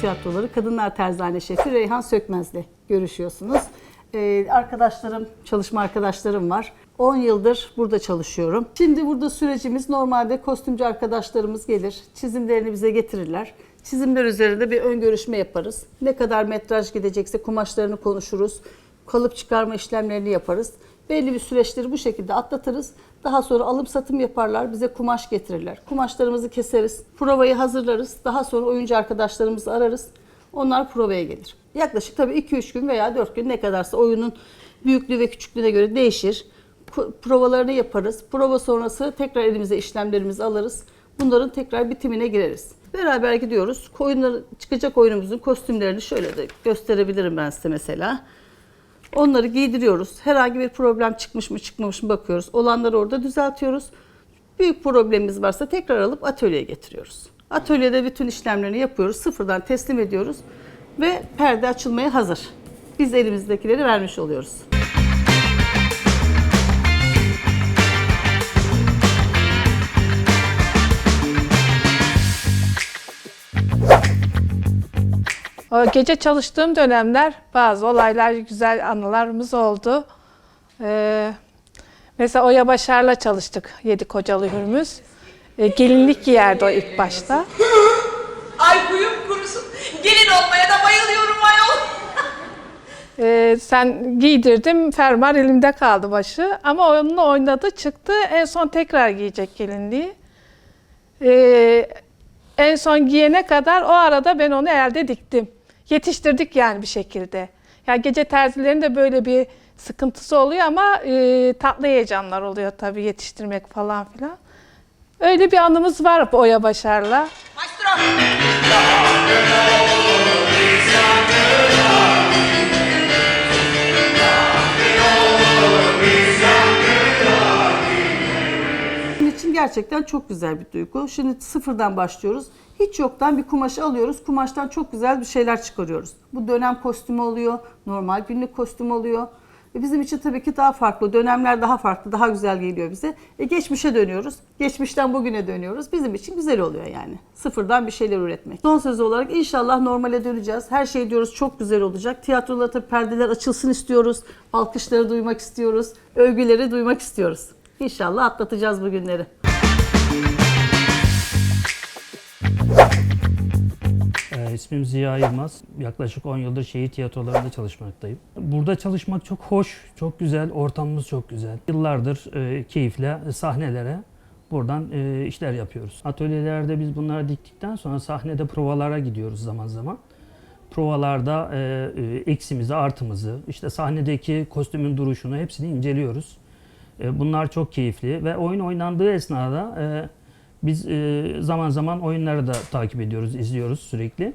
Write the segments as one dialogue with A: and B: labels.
A: Tiyatroları Kadınlar Terzane Şefi Reyhan Sökmez'le görüşüyorsunuz. Ee, arkadaşlarım, çalışma arkadaşlarım var. 10 yıldır burada çalışıyorum. Şimdi burada sürecimiz normalde kostümcü arkadaşlarımız gelir, çizimlerini bize getirirler. Çizimler üzerinde bir ön görüşme yaparız. Ne kadar metraj gidecekse kumaşlarını konuşuruz. Kalıp çıkarma işlemlerini yaparız. Belli bir süreçleri bu şekilde atlatırız. Daha sonra alım satım yaparlar, bize kumaş getirirler. Kumaşlarımızı keseriz, provayı hazırlarız. Daha sonra oyuncu arkadaşlarımızı ararız. Onlar provaya gelir. Yaklaşık tabii 2-3 gün veya 4 gün ne kadarsa oyunun büyüklüğü ve küçüklüğüne göre değişir. Provalarını yaparız. Prova sonrası tekrar elimize işlemlerimizi alırız. Bunların tekrar bitimine gireriz. Beraber gidiyoruz. Oyunları, çıkacak oyunumuzun kostümlerini şöyle de gösterebilirim ben size mesela. Onları giydiriyoruz. Herhangi bir problem çıkmış mı çıkmamış mı bakıyoruz. Olanları orada düzeltiyoruz. Büyük problemimiz varsa tekrar alıp atölyeye getiriyoruz. Atölyede bütün işlemlerini yapıyoruz. Sıfırdan teslim ediyoruz. Ve perde açılmaya hazır. Biz elimizdekileri vermiş oluyoruz.
B: Gece çalıştığım dönemler bazı olaylar, güzel anılarımız oldu. Ee, mesela Oya Başar'la çalıştık Yedi Kocalı Hürmüz. Ee, gelinlik giyerdi o ilk başta.
C: Ay kuyum kurusun. Gelin olmaya da bayılıyorum ayol.
B: Ee, sen giydirdim, fermuar elimde kaldı başı. Ama onunla oynadı, çıktı. En son tekrar giyecek gelinliği. Ee, en son giyene kadar o arada ben onu elde diktim. Yetiştirdik yani bir şekilde. Ya gece terzilerin de böyle bir sıkıntısı oluyor ama e, tatlı heyecanlar oluyor tabii yetiştirmek falan filan. Öyle bir anımız var Oya Başar'la.
C: Maestro.
A: Gerçekten çok güzel bir duygu. Şimdi sıfırdan başlıyoruz. Hiç yoktan bir kumaşı alıyoruz. Kumaştan çok güzel bir şeyler çıkarıyoruz. Bu dönem kostümü oluyor, normal günlük kostüm oluyor. E bizim için tabii ki daha farklı. Dönemler daha farklı, daha güzel geliyor bize. E geçmişe dönüyoruz. Geçmişten bugüne dönüyoruz. Bizim için güzel oluyor yani. Sıfırdan bir şeyler üretmek. Son söz olarak inşallah normale döneceğiz. Her şey diyoruz çok güzel olacak. Tiyatroda tabii perdeler açılsın istiyoruz. Alkışları duymak istiyoruz. Övgüleri duymak istiyoruz. İnşallah atlatacağız bu günleri.
D: İsmim Ziya Yılmaz. Yaklaşık 10 yıldır şehir tiyatrolarında çalışmaktayım. Burada çalışmak çok hoş, çok güzel, ortamımız çok güzel. Yıllardır e, keyifle sahnelere buradan e, işler yapıyoruz. Atölyelerde biz bunları diktikten sonra sahnede provalara gidiyoruz zaman zaman. Provalarda e, e, eksimizi, artımızı, işte sahnedeki kostümün duruşunu hepsini inceliyoruz. E, Bunlar çok keyifli ve oyun oynandığı esnada e, biz e, zaman zaman oyunları da takip ediyoruz, izliyoruz sürekli.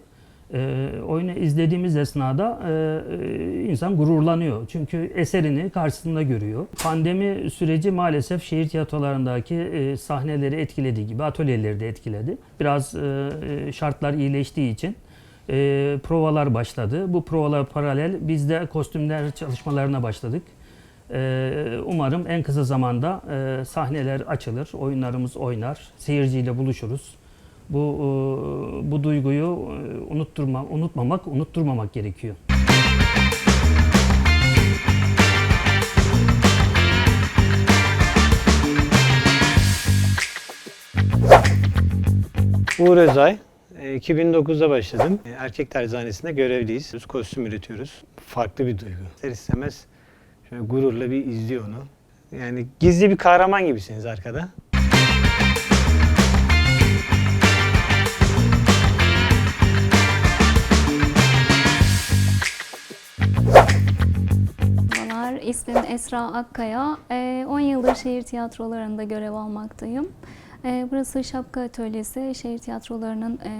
D: E, oyunu izlediğimiz esnada e, e, insan gururlanıyor. Çünkü eserini karşısında görüyor. Pandemi süreci maalesef şehir tiyatrolarındaki e, sahneleri etkilediği gibi atölyeleri de etkiledi. Biraz e, e, şartlar iyileştiği için e, provalar başladı. Bu provalar paralel biz de kostümler çalışmalarına başladık. Ee, Umarım en kısa zamanda e, sahneler açılır, oyunlarımız oynar, seyirciyle buluşuruz. Bu e, bu duyguyu e, unutturma, unutmamak, unutturmamak gerekiyor.
E: Uğur Özay. E, 2009'da başladım. E, Erkek terzanesinde görevliyiz. Biz Kostüm üretiyoruz. Farklı bir duygu. İster istemez şöyle gururla bir izliyor onu. Yani gizli bir kahraman gibisiniz arkada.
F: İsmim Esra Akkaya. Ee, 10 yıldır şehir tiyatrolarında görev almaktayım. Ee, Burası şapka atölyesi. Şehir tiyatrolarının e,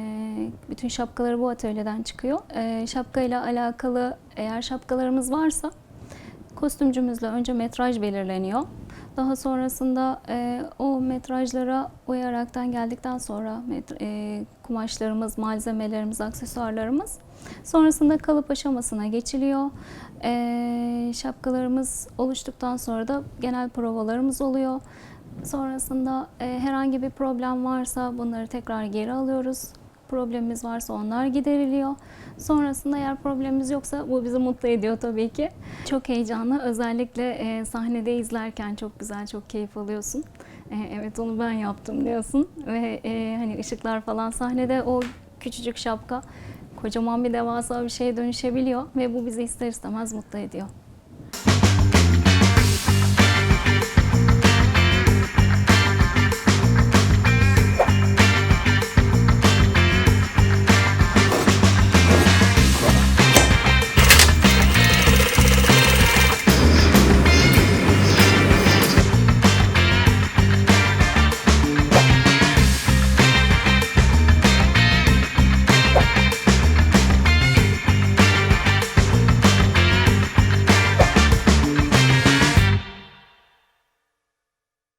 F: bütün şapkaları bu atölyeden çıkıyor. Ee, Şapka ile alakalı eğer şapkalarımız varsa kostümcümüzle önce metraj belirleniyor. Daha sonrasında e, o metrajlara uyaraktan geldikten sonra e, kumaşlarımız, malzemelerimiz, aksesuarlarımız sonrasında kalıp aşamasına geçiliyor. E, şapkalarımız oluştuktan sonra da genel provalarımız oluyor. Sonrasında e, herhangi bir problem varsa bunları tekrar geri alıyoruz. Problemimiz varsa onlar gideriliyor. Sonrasında eğer problemimiz yoksa bu bizi mutlu ediyor tabii ki. Çok heyecanlı. Özellikle e, sahnede izlerken çok güzel, çok keyif alıyorsun. E, evet onu ben yaptım diyorsun. Ve e, hani ışıklar falan sahnede o küçücük şapka kocaman bir devasa bir şeye dönüşebiliyor ve bu bizi ister istemez mutlu ediyor.